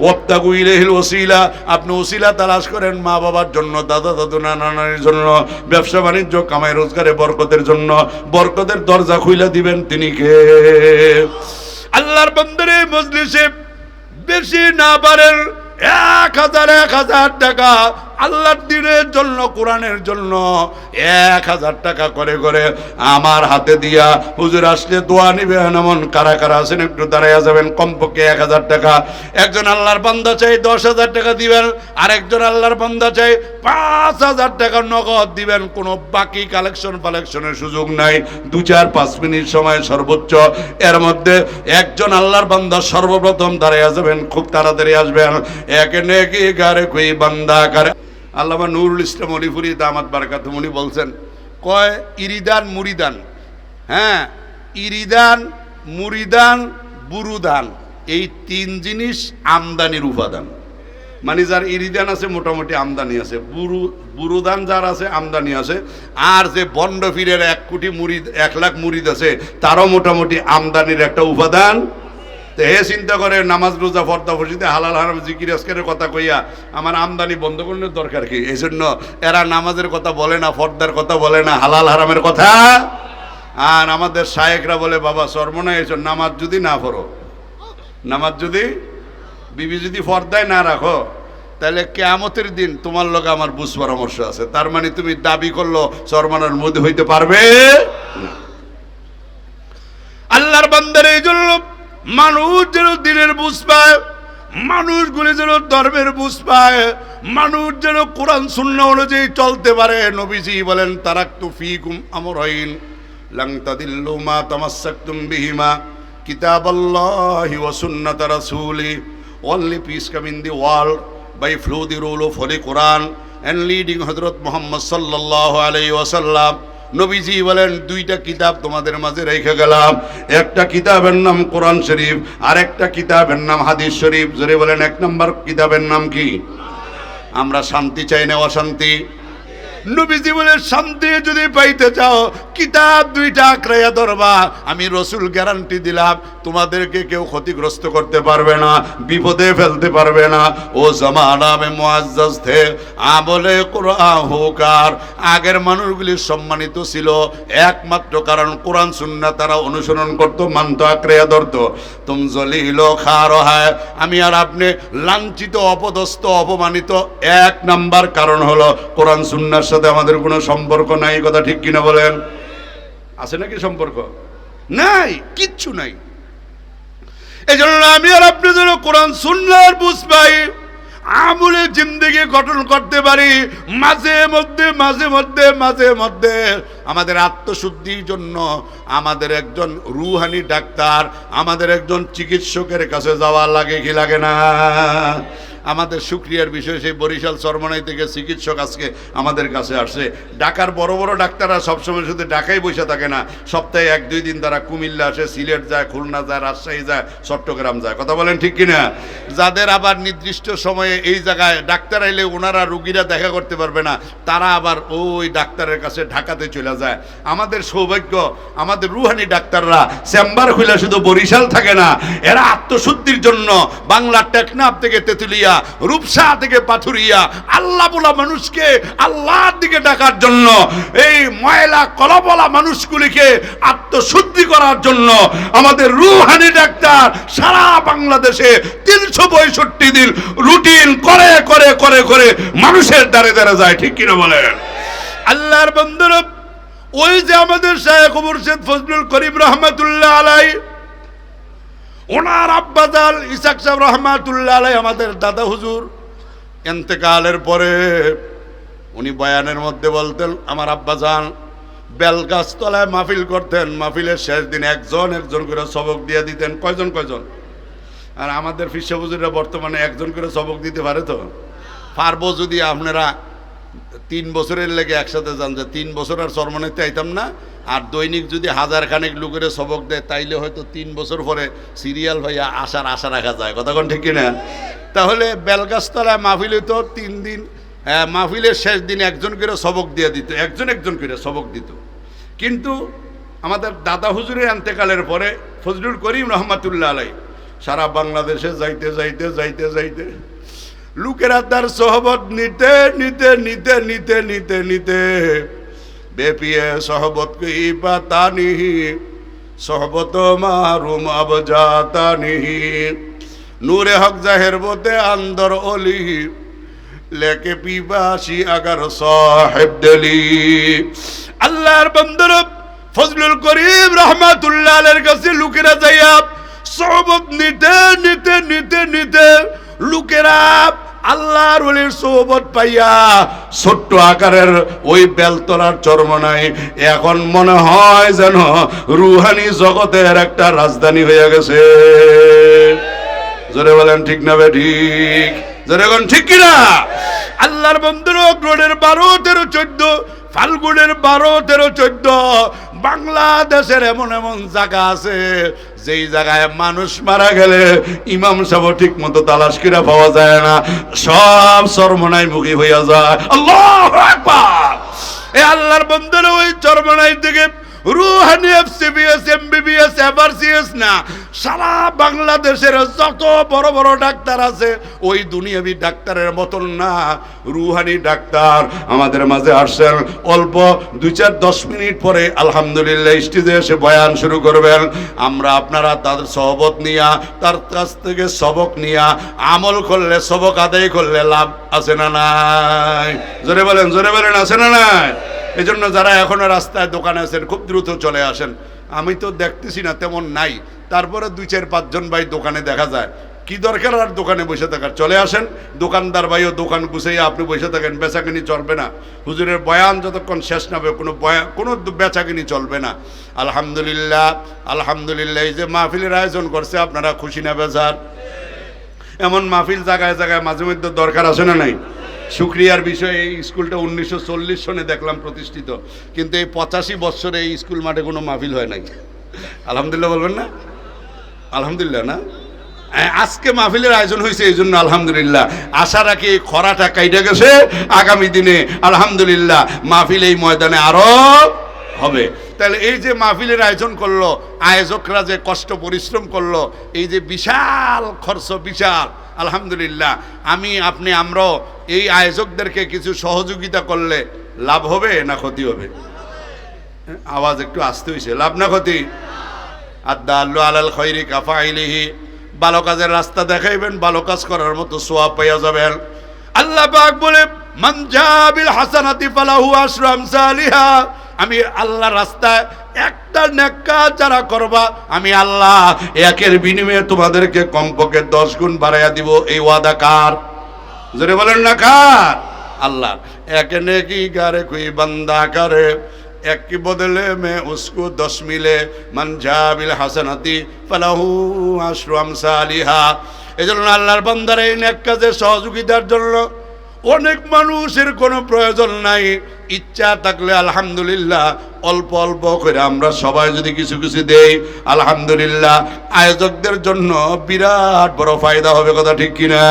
ওয়াত্তাকু ইলেহিল ওসিলা। আপনি ওসিলা তালাশ করেন মা বাবার জন্য দাদা দাদু নানা নানির জন্য, ব্যবসা বাণিজ্য, কামাই রোজগারে বরকতের জন্য। বরকতের দরজা খুইলা দিবেন তিনি কে? আল্লাহর বন্দরে মজলিসে বেশি না পারেন এক হাজার এক হাজার টাকা আল্লাহর দিনের জন্য, কোরআনের জন্য এক হাজার টাকা করে করে আমার হাতে দিয়া হুজুর আসলে দোয়া নিবেন। এমন কারা কারা আছেন, একটু দাঁড়াইয়া যাবেন। কমপক্ষে এক হাজার টাকা। একজন আল্লাহর বান্দা চাই দশ হাজার টাকা দিবেন আর একজন আল্লাহর বান্দা চাই পাঁচ হাজার টাকা নগদ দিবেন। কোনো বাকি কালেকশন ফালেকশনের সুযোগ নাই। দু চার পাঁচ মিনিট সময় সর্বোচ্চ। এর মধ্যে একজন আল্লাহর বান্দা সর্বপ্রথম দাঁড়াইয়া যাবেন, খুব তাড়াতাড়ি আসবেন। একে নেকি গারে কুই বান্দা কারে আল্লামা নুরুল ইসলাম অলিফুরি দামাত বারকাতুম উনি বলছেন, কয়, ইরিদান মুরিদান। হ্যাঁ ইরিদান, মুরিদান, বুরুদান। এই তিন জিনিস আমদানির উপাদান। মানে যার ইরিদান আছে, মোটামুটি আমদানি আছে। বুরু, বুরুদান যার আছে, আমদানি আছে। আর যে বন্ড ফিরের এক কোটি মুরিদ, এক লাখ মুরিদ আছে, তারও মোটামুটি আমদানির একটা উপাদান তো হে চিন্তা করে নামাজ, রোজা, ফর্দা ফসিতে হালাল, হারাম, জিকির, আজকের কথা কইয়া আমার আমদানি বন্ধ করানোর দরকার কি? এই জন্য এরা নামাজের কথা বলে না, ফর্দার কথা বলে না, হালাল, হারামের কথা। আর আমাদের শায়েকরা বলে, বাবা সর্বনা এসব নামাজ যদি না পড়ো, নামাজ যদি, বিবি যদি ফর্দায় না রাখো, তাহলে কেয়ামতের দিন তোমার লোক আমার বুঝ পরামর্শ আছে। তার মানে তুমি দাবি করল সরমানের মধ্যে হইতে পারবে আল্লাহর বান্দার এই জন্য মানুষ যেন দিনের বুঝ পায় মানুষগুলি যেন ধর্মের বুঝ পায়, মানুষ যেন কোরআন শূন্য অনুযায়ী চলতে পারে। নবীজি বলেন তারাক তু ফিকুম আমরাইন, লাং তাদিল্লু মা তামাসসাকতুম বিহিমা, কিতাবাল্লাহি ওয়া সুন্নাত রাসূলি only peace come in the world by flow the rule of holy Quran and leading Hazrat Muhammad সাল্লাল্লাহু আলাইহি ওয়াসাল্লাম। নবীজি বলেন, দুইটা কিতাব তোমাদের মাঝে রেখে গেলাম। একটা কিতাবের নাম কোরআন শরীফ আর একটা কিতাবের নাম হাদিস শরীফ। জোরে বলেন, এক নম্বর কিতাবের নাম কি? আমরা শান্তি চাই না অশান্তি। নবীজি বলে শান্তি যদি পাইতে চাও, কিতাব দুইটা আঁকড়াইয়া ধরবা। আমি রসুল গ্যারান্টি দিলাম, তোমাদেরকে কেউ ক্ষতিগ্রস্ত করতে পারবে না, বিপদে ফেলতে পারবে না। ও জমানা মে মুআজ্জাজ থে কোরআন হোকার আগের মানুষগুলি সম্মানিত ছিল, একমাত্র কারণ কোরআন, সুন্নাহ তারা অনুসরণ করত, মানত, আঁকড়াইয়া ধরতো। তুম জলিল খার হয়, আমি আর আপনি লাঞ্ছিত, অপদস্থ, অপমানিত, এক নাম্বার কারণ হলো কোরআন সুন্নার সাথে আমাদের কোনো সম্পর্ক নাই কথা ঠিক কিনা বলেন? আছে নাকি সম্পর্ক? নাই, কিচ্ছু নাই। এই জন্য আমি আর আপনি যেন কোরআন সুন্নার বুঝ পাই, আমলে জিন্দগি গঠন করতে পারি, মাঝে মধ্যে মাঝে মধ্যে মাঝে মধ্যে। আমাদের আত্মশুদ্ধির জন্য আমাদের একজন রুহানি ডাক্তার, আমাদের একজন চিকিৎসকের কাছে যাওয়া লাগে কি লাগে না? আমাদের সুক্রিয়ার বিষয়, সেই বরিশাল সরমনাই থেকে চিকিৎসক আজকে আমাদের কাছে আসছে। ঢাকার বড় বড় ডাক্তাররা সবসময় শুধু ঢাকায় বসে থাকে না, সপ্তাহে এক দুই দিন তারা কুমিল্লা আসে, সিলেট যায়, খুলনা যায়, রাজশাহী যায়, চট্টগ্রাম যায়। কথা বলেন ঠিক কিনা? যাদের আবার নির্দিষ্ট সময়ে এই জায়গায় ডাক্তার আইলে ওনারা রুগীরা দেখা করতে পারবে না, তারা আবার ওই ডাক্তারের কাছে ঢাকাতে চলে যায়। আমাদের সৌভাগ্য, আমাদের রুহানি ডাক্তাররা চেম্বার খুলে শুধু বরিশাল থাকে না, এরা আত্মশুদ্ধির জন্য বাংলা টেকনাফ থেকে তেতুলিয়া রূপসা থেকে পাথুরিয়া। আল্লাহ বলা মানুষকে আল্লাহর দিকে ডাকার জন্য, এই ময়লা কলবলা মানুষগুলিকে আত্মশুদ্ধি করার জন্য আমাদের রুহানি ডাক্তার সারা বাংলাদেশে তিনশো পঁয়ষট্টি দিন রুটিন করে করে করে করে মানুষের দ্বারে দ্বারে যায়, ঠিক কিনা বলেন? আল্লাহর বন্ধুরা, ওই যে আমাদের শায়েখ মুর্শিদ ফজলুল করিম রহমতুল্লাহ আলাই ওনার আব্বাজাল ইসাক সাহেব রহমাতুল্লাহ আলাই আমাদের দাদা হুজুর। এন্তেকালের পরে উনি বয়ানের মধ্যে বলতেন, আমার আব্বাজান বেলগাছতলায় মাহফিল করতেন, মাহফিলের শেষ দিন একজন একজন করে সবক দিয়ে দিতেন। কয়জন কয়জন? আর আমাদের ফিসা হুজুররা বর্তমানে একজন করে সবক দিতে পারে তো? পারব যদি আপনারা তিন বছরের লেগে একসাথে যান, যে তিন বছর আর সরমনেতে আইতাম না আর দৈনিক যদি হাজার খানেক লোকের সবক দেয় তাইলে হয়তো তিন বছর পরে সিরিয়াল ভাইয়া আসার আশা রাখা যায়। কোন ঠিক কিনা? তাহলে বেলগাছতলায় মাহফিলে তো তিন দিন আহ, মাহফিলের শেষ দিন একজন করে সবক দিয়ে দিত একজন একজন করে সবক দিত। কিন্তু আমাদের দাদা হুজুরের আন্তেকালের পরে ফজলুল করিম রহমাতুল্লাহ আলাই সারা বাংলাদেশে যাইতে যাইতে যাইতে যাইতে লোকেরা তার সহবত নিতে নিতে নিতে নিতে নিতে নিতে বেপিয়ে সহবত কি পাতানি সহবত মারুম আবজাতানি নূরে হক জাহের বতে আন্দর অলি, লেকে পিবাসি আগার সাহেব দলি আল্লাহর বন্দর ফজলুল করিম রহমাতুল্লাহ এর কাছে লোকেরা যাইয়া সহবত নিতে নিতে নিতে নিতে লোকেরা আল্লাহর ওলির সোহবত পাইয়া ছোট্ট আকারের ওই বেলতলার চরমনাই এখন মনে হয় যেন রুহানি জগতের একটা রাজধানী হয়ে গেছে। জোরে বলেন, ঠিক না বে, ঠিক? জোরে ঠিক কিনা? আল্লাহর বন্ধুর অগ্রণের বারো, তেরো, চোদ্দ, ফাল্গুনের বারো, তেরো, চোদ্দ বাংলাদেশের এমন এমন জায়গা আছে, যেই জায়গায় মানুষ মারা গেলে ইমাম সাহেব ঠিক মতো তালাশ করে পাওয়া যায় না। সব সর্বনায় মুখী হইয়া যায়। আল্লাহ এ আল্লাহর বন্ধুরা, ওই চরমনাই থেকে রুহানি এফ এফসিবিএস, এমবিবিএস এভারসিএস না, সারা বাংলাদেশের যত বড় বড় ডাক্তার আছে, ওই দুনিয়াবি ডাক্তারের মতন না। রুহানি ডাক্তার আমাদের মাঝে আসছেন অল্প দুই চার দশ মিনিট পরে আলহামদুলিল্লাহ স্টেজে এসে বয়ান শুরু করবেন। আমরা আপনারা তাদের সহবত নিয়া, তার কাছ থেকে সবক নিয়া, আমল করলে, সবক আদায় করলে লাভ আছে না নাই? জোরে বলেন জোরে বলেন, আছে না নাই? এই জন্য যারা এখনও রাস্তায় দোকানে আছেন, খুব দ্রুত চলে আসেন। আমি তো দেখতেছি না, তেমন নাই। তারপরে দুই, চার পাঁচজন ভাই দোকানে দেখা যায়। কি দরকার আর দোকানে বসে থাকার? চলে আসেন। দোকানদার ভাইও দোকান গুছাইয়া আপনি বসে থাকেন, বেচাকিনি চলবে না। হুজুরের বয়ান যতক্ষণ শেষ না হবে, কোনো বয়ান কোনো বেচাকিনি চলবে না। আলহামদুলিল্লাহ আলহামদুলিল্লাহ, এই যে মাহফিলের আয়োজন করছে, আপনারা খুশি না, বেজার? এমন মাহফিল জায়গায় জায়গায় মাঝে মধ্যে দরকার আছে না নাই? শুক্রিয়ার বিষয়ে এই স্কুলটা উনিশশো চল্লিশ সনে দেখলাম প্রতিষ্ঠিত। কিন্তু এই পঁচাশি বছরে এই স্কুল মাঠে কোনো মাহফিল হয় নাই। আলহামদুলিল্লাহ বলবেন না? আলহামদুলিল্লাহ না? হ্যাঁ, আজকে মাহফিলের আয়োজন হয়েছে এই জন্য আলহামদুলিল্লাহ। আশা রাখি খরাটা কাইটে গেছে আগামী দিনে আলহামদুলিল্লাহ মাহফিল এই ময়দানে আরও হবে। তাহলে এই যে মাহফিলের আয়োজন করল আয়োজকরা যে কষ্ট পরিশ্রম করল এই যে বিশাল খরচ বিশাল। আলহামদুলিল্লাহ, আমি, আপনি, আমরাও এই আয়োজকদেরকে কিছু সহযোগিতা করলে লাভ হবে না ক্ষতি হবে? আওয়াজ একটু আসতে হয়েছে লাভ না ক্ষতি? আদা আল্লু আলাল খৈরি কাফাইলিহি, ভালো কাজের রাস্তা দেখাইবেন, ভালো কাজ করার মতো সোয়াব পাইয়া যাবেন। আল্লাহ পাক বলে মঞ্জাবিল হাসানাতি ফালাহু আশরু আমসালিহা আমি আল্লাহ রাস্তায় একটা নেকা যারা করবা, আমি আল্লাহ একের বিনিময়ে তোমাদেরকে কমপক্ষে দশ গুণ বাড়াইয়া দিব। এই ওয়াদা কার? জোরে বলেন না কার? আল্লাহ, এক নেকি গারে কুই বান্দা করে? এক কি বদলে মে উসকো দশ মিলে মঞ্জাবিল হাসানাতি ফালাহু আশরু আমসালিহা। এজন্য আল্লাহর বান্দার এই নেক কাজে সহযোগিতার জন্য অনেক মানুষের কোনো প্রয়োজন নাই। ইচ্ছা থাকলে আলহামদুলিল্লাহ, অল্প অল্প করে আমরা সবাই যদি কিছু কিছু দেই, আলহামদুলিল্লাহ। আয়োজকদের জন্য বিরাট বড় ফায়দা হবে, কথা ঠিক কিনা?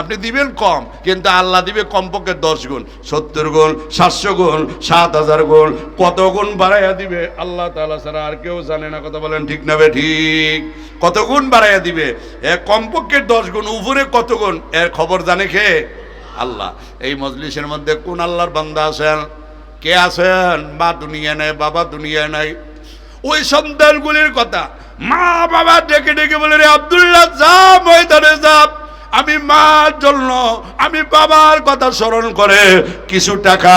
আপনি দিবেন কম, কিন্তু আল্লাহ দিবে কমপক্ষে দশ গুণ, সত্তর গুণ, সাতশো গুণ, সাত হাজার গুণ। কত গুণ বাড়াইয়া দিবে, আল্লাহ তালা ছাড়া আর কেউ জানে না, কথা বলেন ঠিক না ঠিক? কত গুণ বাড়াইয়া দিবে? এ কমপক্ষে দশ গুণ, উপরে কত গুণ? এর খবর জানে খেয়ে আল্লাহ। এই মজলিসের মধ্যে কোন আল্লাহর বান্দা আছেন? কে আছেন? মা দুনিয়া নাই, বাবা দুনিয়া নাই। ওই সন্তানগুলির কথা মা বাবা ডেকে ডেকে বলে, রে আব্দুল্লাহ, যা, ময়দানে যা। আমি মার জন্য, আমি বাবার কথা স্মরণ করে কিছু টাকা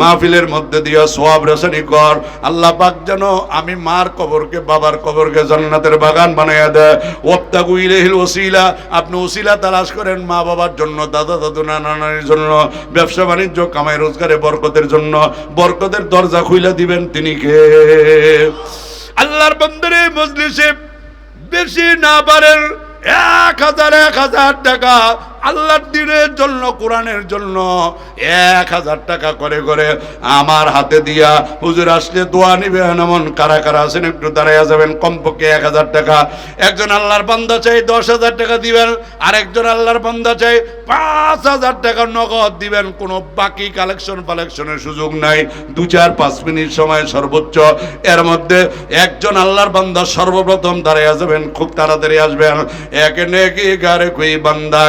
মাহফিলের মধ্যে দিয়ে সোয়াব রেশনি কর। আল্লাহ পাক যেন আমি মার কবরকে, বাবার কবরকে জান্নাতের বাগান বানাইয়া দেয়। ওত্তাগু ইলেহিল ওসিলা, আপনি ওসিলা তালাশ করেন মা বাবার জন্য, দাদা দাদু নানা নানির জন্য, ব্যবসা বাণিজ্য, কামাই রোজগারে বরকতের জন্য, বরকতের দরজা খুইলা দিবেন তিনি কে? আল্লাহর বন্দরে মজলিসে বেশি না পারেন এক হাজার এক হাজার টাকা আল্লাহর দিনের জন্য, কোরআনের জন্য এক হাজার টাকা করে করে আমার হাতে দিয়া হুজুর আসলে দোয়া নিবেন এমন কারা কারা আছেন? একটু দাঁড়াইয়া যাবেন, কমপক্ষে এক হাজার টাকা। একজন আল্লাহর বান্দা চাই দশ হাজার টাকা দিবেন আর একজন আল্লাহর বান্দা চাই পাঁচ হাজার টাকা নগদ দিবেন। কোনো বাকি কালেকশন ফালেকশনের সুযোগ নাই। দু চার পাঁচ মিনিট সময় সর্বোচ্চ। এর মধ্যে একজন আল্লাহর বান্দা সর্বপ্রথম দাঁড়াইয়া যাবেন, খুব তাড়াতাড়ি আসবেন। একে নেকি গারে কুই বান্দা